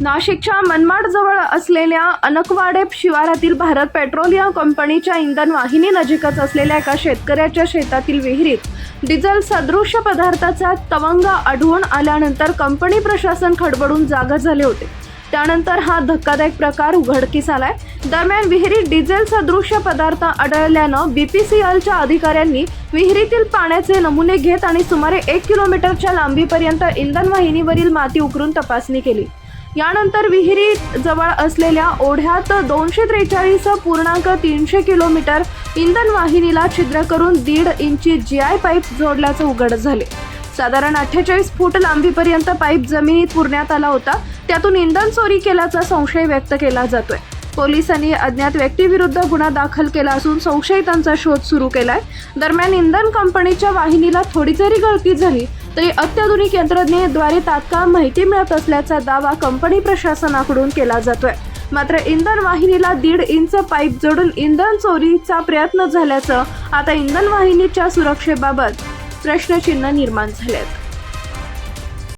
नाशिकच्या मनमाडजवळ असलेल्या अनकवाडे शिवारातील भारत पेट्रोलियम कंपनीच्या इंधन वाहिनी नजीकच असलेल्या एका शेतकऱ्याच्या शेतातील विहिरीत डिझेल सदृश्य पदार्थाचा तवंग आढळून आल्यानंतर कंपनी प्रशासन खडबडून जागा झाले होते. त्यानंतर हा धक्कादायक प्रकार उघडकीस आलाय. दरम्यान विहिरीत डिझेल सदृश्य पदार्थ आढळल्यानं बीपीसीएलच्या अधिकाऱ्यांनी विहिरीतील पाण्याचे नमुने घेत आणि सुमारे एक किलोमीटरच्या लांबीपर्यंत इंधन वाहिनीवरील माती उकरून तपासणी केली. यानंतर विहिरी जवळ असलेल्या ओढ्यात दोनशे त्रेचाळीस पूर्णांक तीनशे किलोमीटर इंधन वाहिनीला छिद्र करून दीड इंची जी आय पाईप जोडल्याचं उघड झाले. साधारण अठ्ठेचाळीस फूट लांबीपर्यंत पाईप जमिनीत पुरण्यात आला होता. त्यातून इंधन चोरी केल्याचा संशय व्यक्त केला जातोय. पोलिसांनी अज्ञात व्यक्तीविरुद्ध गुन्हा दाखल केला असून संशयितांचा शोध सुरू केलाय. दरम्यान इंधन कंपनीच्या वाहिनीला थोडी जरी गळती झाली तरी अत्याधुनिक यंत्रज्ञेद्वारे तात्काळ माहिती मिळत असल्याचा दावा कंपनी प्रशासनाकडून केला जातोय. मात्र इंधन वाहिनीला दीड इंच पाईप जोडून इंधन चोरीचा प्रयत्न झाल्याचं आता इंधन वाहिनीच्या सुरक्षेबाबत प्रश्नचिन्ह निर्माण झाले आहेत